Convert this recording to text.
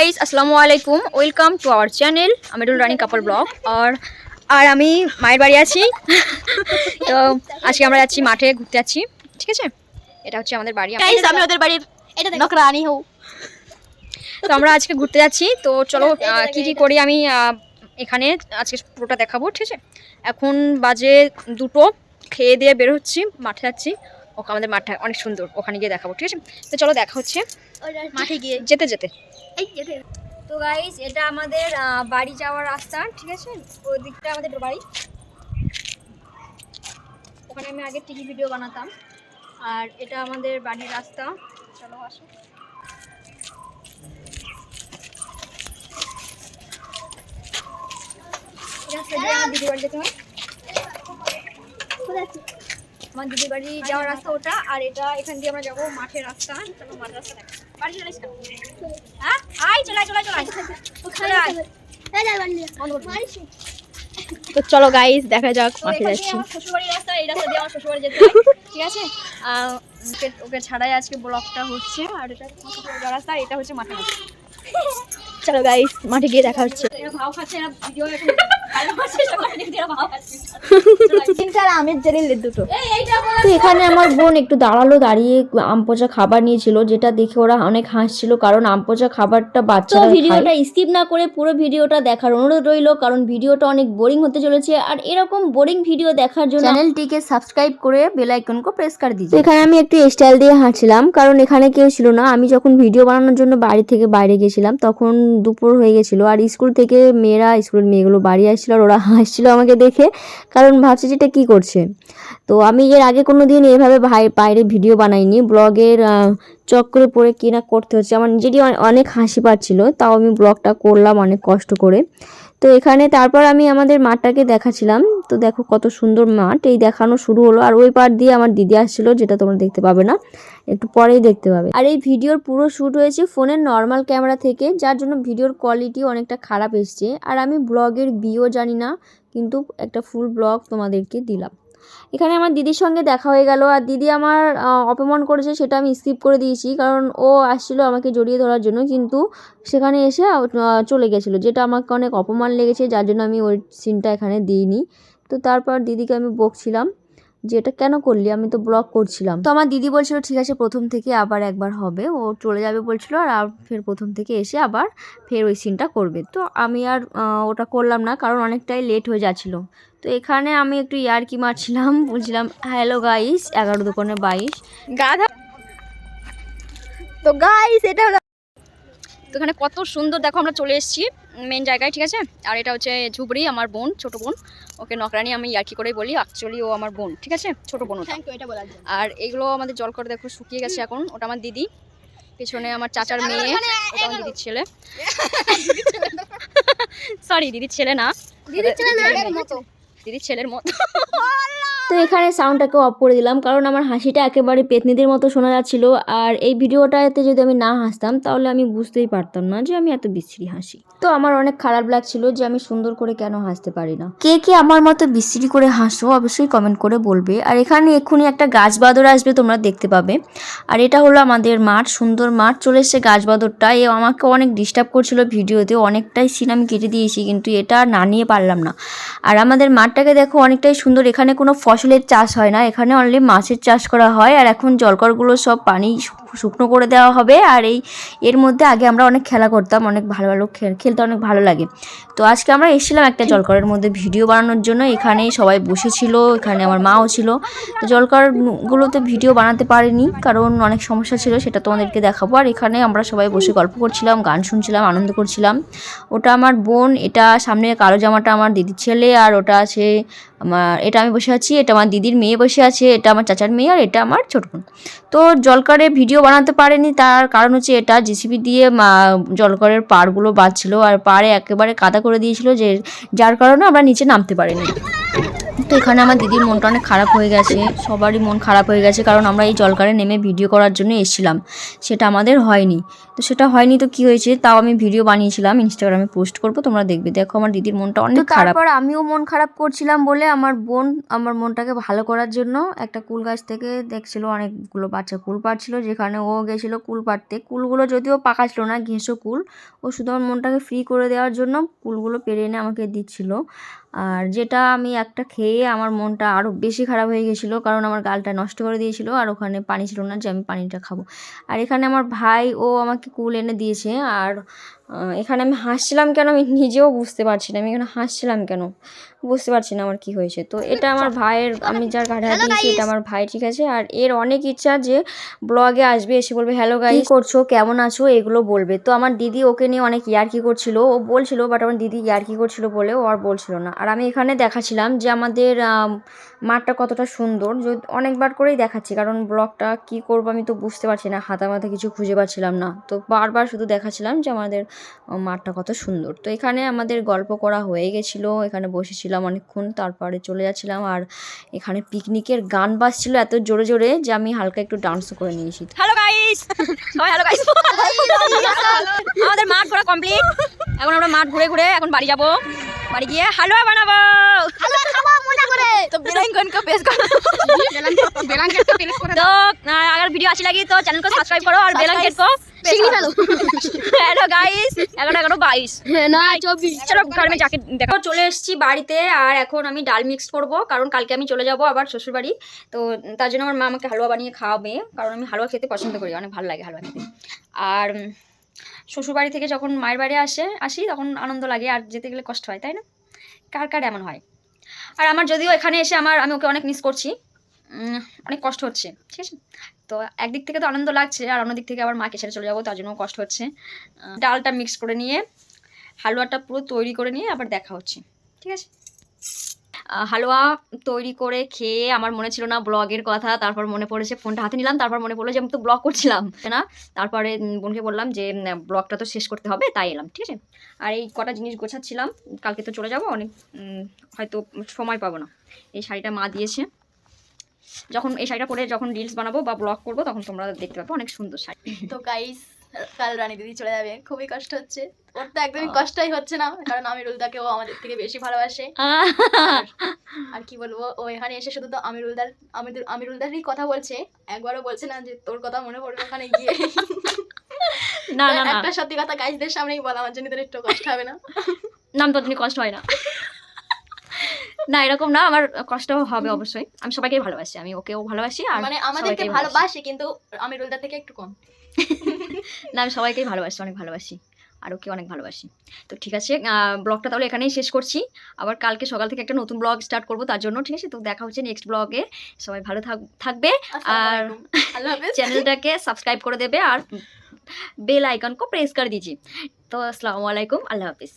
Guys আসসালামু আলাইকুম। Welcome to our channel Amirul Rani couple vlog আর আর আমি মায়ের বাড়ি আছি। তো আজকে আমরা যাচ্ছি মাঠে ঘুরতে যাচ্ছি। ঠিক আছে? এটা হচ্ছে আমাদের বাড়ি। গাইস আমি ওদের বাড়ির এটা নকরানি হও। তো আমরা আজকে ঘুরতে যাচ্ছি। তো চলো কি কি করি আমি এখানে আজকে পুরোটা দেখাবো। ঠিক আছে? এখন বাজে দুটো। খেয়ে দিয়ে বের হচ্ছি মাঠে যাচ্ছি। ওকে আমাদের মাঠটা অনেক সুন্দর। ওখানে গিয়ে দেখাবো। ঠিক আছে? তো চলো দেখা হচ্ছে। মাঠে গিয়ে যেতে যেতে। এই যেতে। তো গাইস এটা আমাদের বাড়ি যাওয়ার রাস্তা ঠিক আছে? ওই দিকটা আমাদের বাড়ি। ওখানে আমি আগে টিভি ভিডিও বানাতাম। আর এটা আমাদের বাড়ির রাস্তা। চলো আসো। আমার দিদির বাড়ি যাওয়ার রাস্তা ওটা। আর এটা এখান দিয়ে আমরা যাব মাঠের রাস্তা। চলো মাঠের রাস্তা বাড়ি চলে এসো হ্যাঁ? আয় চলে চলে চলে চলে আয়। তো চলো গাইস দেখা যাক মাঠে যাচ্ছি। ঠিক আছে? ওকে ওকে ছাড়াই আজকে ব্লগটা হচ্ছে। আর এটা রাস্তা এটা হচ্ছে রাস্তা চলো গাইস মাঠে গিয়ে দেখা হচ্ছে। ভাও খাচ্ছে ভিডিও তিনটার আমের দুটো। তো এখানে আমার বোন একটু দাঁড়াল দাঁড়িয়ে আম পচা খাবার নিয়েছিল যেটা দেখে ওরা অনেক হাসছিল কারণ আম পচা খাবারটা বাচ্চারা ভিডিওটা স্কিপ না করে পুরো ভিডিওটা দেখার অনুরোধ রইল কারণ ভিডিওটা অনেক বোরিং হতে চলেছে আর এরকম বোরিং ভিডিও দেখার জন্য চ্যানেলটিকে সাবস্ক্রাইব করে বেল আইকন কো প্রেস করে দিজিয়ে এখানে আমি একটু স্টাইল দিয়ে হাঁটছিলাম কারণ এখানে কেউ ছিল না। আমি যখন ভিডিও বানানোর জন্য বাড়ি থেকে বাইরে গেছিলাম তখন দুপুর হয়ে গেছিল আর স্কুল থেকে মেয়েরা স্কুলের মেয়েগুলো বাড়ি আসছিল আর ওরা হাসছিল আমাকে দেখে, কারণ ভাবছে যে এটা কী করছে। তো আমি এর আগে কোনো দিন এভাবে ভাই, বাইরে ভিডিও বানাইনি, ব্লগের চক্করে পড়ে কী না করতে হচ্ছে, আমার নিজেরই অনেক হাসি পাচ্ছিল, তাও আমি ব্লগটা করলাম অনেক কষ্ট করে। তো এখানে তারপর আমি আমাদের মাঠটাকে দেখাছিলাম তো দেখো কত সুন্দর মাঠ, এই দেখানো শুরু হলো। আর ওই পার দিয়ে আমার দিদি আসছিল, যেটা তোমরা দেখতে পাবে না। একটু পরেই দেখতে পাবে। আর এই ভিডিওর পুরো শ্যুট হয়েছে ফোনের নর্মাল ক্যামেরা থেকে, যার জন্য ভিডিওর কোয়ালিটি অনেকটা খারাপ এসছে। আর আমি ব্লগের বিও জানি না, কিন্তু একটা ফুল ব্লগ তোমাদেরকে দিলাম। এখানে আমার দিদির সঙ্গে দেখা হয়ে গেল। আর দিদি আমার অপমান করেছে, সেটা আমি স্কিপ করে দিয়েছি। কারণ ও আসছিল আমাকে জড়িয়ে ধরার জন্য, কিন্তু সেখানে এসে চলে গেছিল, যেটা আমাকে অনেক অপমান লেগেছে। যার জন্য আমি ওই সিনটা এখানে দিইনি। তো তারপর দিদিকে আমি বকছিলাম যে, এটা কেন করলি? আমি তো ব্লগ করছিলাম। তো আমার দিদি বলছিল, ঠিক আছে, প্রথম থেকে আবার একবার হবে। ও চলে যাবে বলছিল, আর আর ফের প্রথম থেকে এসে আবার ফের ওই সিনটা করবে। তো আমি আর ওটা করলাম না, কারণ অনেকটাই লেট হয়ে যাচ্ছিল। তো এখানে আমি একটু ইয়ারকি মারছিলাম, বলছিলাম হ্যালো গাইস এগারো দোকানে বাইশ। গাধা। তো গাইস এটা তো এখানে কত সুন্দর দেখো আমরা চলে এসেছি মেন জায়গায় ঠিক আছে? আর এটা হচ্ছে ঝুবড়ি আমার বোন ছোট বোন। ওকে নকরানি আমি ইয়ার্কি করেই বলি অ্যাকচুয়ালি ও আমার বোন ঠিক আছে? ছোট বোন আর এগুলো আমাদের জল করে দেখো শুকিয়ে গেছে এখন ওটা আমার দিদি। পেছনে আমার চাচার মেয়ে ওটা আমার দিদির ছেলে। সরি দিদির ছেলে না। দিদির ছেলের মতো। তো এখানে সাউন্ডটাকে অফ করে দিলাম, কারণ আমার হাসিটা একেবারে পেতনিদের মতো শোনা যাচ্ছিল। আর এই ভিডিওটাতে যদি আমি না হাসতাম, তাহলে আমি বুঝতেই পারতাম না যে আমি এত বিশ্রী হাসি। তো আমার অনেক খারাপ লাগছিল যে আমি সুন্দর করে কেন হাসতে পারি না। কে কে আমার মতো বিশ্রী করে হাসো, অবশ্যই কমেন্ট করে বলবে। আর এখানে এক্ষুনি একটা গাছ বাদর আসবে, তোমরা দেখতে পাবে। আর এটা হলো আমাদের মাঠ, সুন্দর মাঠ। চলে এসছে গাছ বাদরটা। এ আমাকে অনেক ডিস্টার্ব করছিল ভিডিওতে, অনেকটাই সিন আমি কেটে দিয়েছি, কিন্তু এটা না নিয়ে পারলাম না। আর আমাদের মাঠটাকে দেখো অনেকটাই সুন্দর। এখানে কোনো ফসলের চাষ হয় না। এখানে অনলি মাছের চাষ করা হয় আর এখন জলকরগুলো সব পানি শুকনো করে দেওয়া হবে আর এই এর মধ্যে আগে আমরা অনেক খেলা করতাম, অনেক ভালো ভালো খেল খেলতে অনেক ভালো লাগে। তো আজকে আমরা এসেছিলাম একটা জলকরের মধ্যে ভিডিও বানানোর জন্য এখানে সবাই বসেছিল, এখানে আমার মাও ছিল। তো জলকরগুলোতে ভিডিও বানাতে পারিনি, কারণ অনেক সমস্যা ছিল, সেটা তোমাদেরকে দেখাবো। আর এখানে আমরা সবাই বসে গল্প করছিলাম, গান শুনছিলাম, আনন্দ করছিলাম। ওটা আমার বোন, এটা সামনে কালো জামাটা আমার দিদির ছেলে, আর ওটা আছে আমার, এটা আমি বসে আছি, এটা আমার দিদির মেয়ে বসে আছে, এটা আমার চাচার মেয়ে, আর এটা আমার ছোট বোন। তো জলকরে ভিডিও বানাতে পারেনি। তার কারণ হচ্ছে এটা জিসিবি দিয়ে জলকরের পাড়গুলো বাঁচছিলো আর পাড়ে একেবারে কাদা করে দিয়েছিল যে, যার কারণে আমরা নিচে নামতে পারিনি। তো এখানে আমার দিদির মনটা অনেক খারাপ হয়ে গেছে সবারই মন খারাপ হয়ে গেছে কারণ আমরা এই জলকারে নেমে ভিডিও করার জন্য এসেছিলাম। সেটা আমাদের হয়নি। তো সেটা হয়নি তো কি হয়েছে তাও আমি ভিডিও বানিয়েছিলাম ইনস্টাগ্রামে পোস্ট করব তোমরা দেখবে। দেখো আমার দিদির মনটা অনেক খারাপ। তারপর আমিও মন খারাপ করছিলাম বলে আমার বোন আমার মনটাকে ভালো করার জন্য একটা কুল গাছ থেকে দেখছিল অনেকগুলো বাচ্চা কুল পাড়ছিল যেখানে ও গেছিল কুল পাড়তে। কুলগুলো যদিও পাকা ছিল না ঘেঁষো কুল ও শুধু আমার মনটাকে ফ্রি করে দেওয়ার জন্য কুলগুলো পেরে এনে আমাকে দিচ্ছিল। আর যেটা আমি একটা খেয়ে আমার মনটা আরও বেশি খারাপ হয়ে গেছিল, কারণ আমার গালটা নষ্ট করে দিয়েছিল আর ওখানে পানি ছিল না যে আমি পানিটা খাব। আর এখানে আমার ভাই, ও আমাকে কুল এনে দিয়েছে, আর এখানে আমি হাসছিলাম কেন আমি নিজেও বুঝতে পারছি না আমি এখানে হাসছিলাম কেন? বুঝতে পারছি না আমার কি হয়েছে। তো এটা আমার ভাইয়ের আমি যার গাড়ি দিয়েছি এটা আমার ভাই ঠিক আছে? আর এর অনেক ইচ্ছা যে ব্লগে আসবে এসে বলবে হ্যালো গাই করছ? কেমন আছো? এগুলো বলবে। তো আমার দিদি ওকে নিয়ে অনেক ইয়ার্কি করছিল ও বলছিল বাট আমার দিদি ইয়ার্কি করছিল বলে ও আর বলছিল না। আর আমি এখানে দেখাছিলাম যে আমাদের মাঠটা কতটা সুন্দর যদি অনেকবার করেই দেখাচ্ছি কারণ ব্লগটা কি করব আমি তো বুঝতে পারছি না হাতা মাথা কিছু খুঁজে পাচ্ছিলাম না। তো বারবার শুধু দেখাচ্ছিলাম যে আমাদের মাঠটা কত সুন্দর। তো এখানে আমাদের গল্প করা হয়ে গেছিল, এখানে বসেছিলাম অনেকক্ষণ, তারপরে চলে যাচ্ছিলাম আর এখানে পিকনিকের গান বাজছিল এত জোরে জোরে যে আমি হালকা একটু ডান্সও করে নিয়েছি। হ্যালো গাইস সবাই হ্যালো গাইস আমাদের মাঠ ঘোরা কমপ্লিট এখন আমরা মাঠ ঘুরে ঘুরে এখন বাড়ি যাব। বাড়ি গিয়ে হালুয়া বানাবো। হালুয়া খাবো মজা করে তো বেলাঙ্কন को पेश करो तो आ, अगर वीडियो अच्छी लगी तो चैनल को सब्सक्राइब करो और बेल आइकन को हेलो गाइस এগারো এগারো বাইশ না চব্বিশ চলো ঘর में जाके দেখো চলে এসেছি বাড়িতে আর এখন আমি ডাল মিক্স করব কারণ কালকে আমি চলে যাব আবার শ্বশুর বাড়ি তো তার জন্য আমার মা আমাকে হালুয়া বানিয়ে খাওয়াবে কারণ আমি হালুয়া খেতে পছন্দ করি অনেক ভালো লাগে হালুয়া খেতে আর উম, শ্বশুর বাড়ি থেকে যখন মায়ের বাড়ি আসে আসি তখন আনন্দ লাগে আর যেতে গেলে কষ্ট হয় তাই না কার কার এমন হয় আর আমার যদিও এখানে এসে আমার, আমি ওকে অনেক মিস করছি। অনেক কষ্ট হচ্ছে, ঠিক আছে? তো একদিক থেকে তো আনন্দ লাগছে, আর অন্যদিক থেকে আবার মাকে ছেড়ে চলে যাব, তার জন্য কষ্ট হচ্ছে। ডালটা মিক্স করে নিয়ে, হালুয়াটা পুরো তৈরি করে নিয়ে আবার দেখা হচ্ছে, ঠিক আছে? হালুয়া তৈরি করে খেয়ে আমার মনে ছিল না ব্লগের কথা, তারপর মনে পড়েছে ফোনটা হাতে নিলাম, তারপর মনে পড়ল যে আমি তো ব্লগ করছিলাম না? তারপরে বোনকে বললাম যে ব্লগটা তো শেষ করতে হবে, তাই এলাম, ঠিক আছে? আর এই কটা জিনিস গোছাচ্ছিলাম, কালকে তো চলে যাব, অনেক হয়তো সময় পাবো না। এই শাড়িটা মা দিয়েছে। যখন এই শাড়িটা পরে যখন রিলস বানাবো বা ব্লগ করব, তখন তোমরা দেখতে পাবে, অনেক সুন্দর শাড়ি। তো গাইস কাল রানী দিদি চলে যাবে খুবই কষ্ট হচ্ছে। ওর তো একদমই কষ্টই হচ্ছে না কারণ আমিরুলদাকে ও আমাদের থেকে বেশি ভালোবাসে। আর কি বলব ও এখানে এসে শুধু তো আমিরুলদার আমিরুল আমিরুলদারই কথা বলছে। একবারও বলছে না যে তোর কথা মনে পড়বে ওখানে গিয়ে। না না একটা সত্যি কথা গাইসদের সামনেই বলা আমার জন্য তোর একটু কষ্ট হবে না। নাম তো কষ্ট হয় না। না এরকম না আমার কষ্ট হবে অবশ্যই। আমি সবাইকে ভালোবাসি আমি ওকেও ভালোবাসি আর মানে আমাদেরকে ভালোবাসে। কিন্তু আমিরুলদার থেকে একটু কম। না আমি সবাইকেই ভালোবাসি অনেক ভালোবাসি আর ওকে অনেক ভালোবাসি। তো ঠিক আছে ব্লগটা তাহলে এখানেই শেষ করছি। আবার কালকে সকাল থেকে একটা নতুন ব্লগ স্টার্ট করব তার জন্য ঠিক আছে তো দেখা হচ্ছে নেক্সট ব্লগে সবাই ভালো থাকবে আর চ্যানেলটাকে সাবস্ক্রাইব করে দেবে আর বেল আইকনকে প্রেস করে দিচ্ছি তো আসসালামু আলাইকুম আল্লাহ হাফিজ।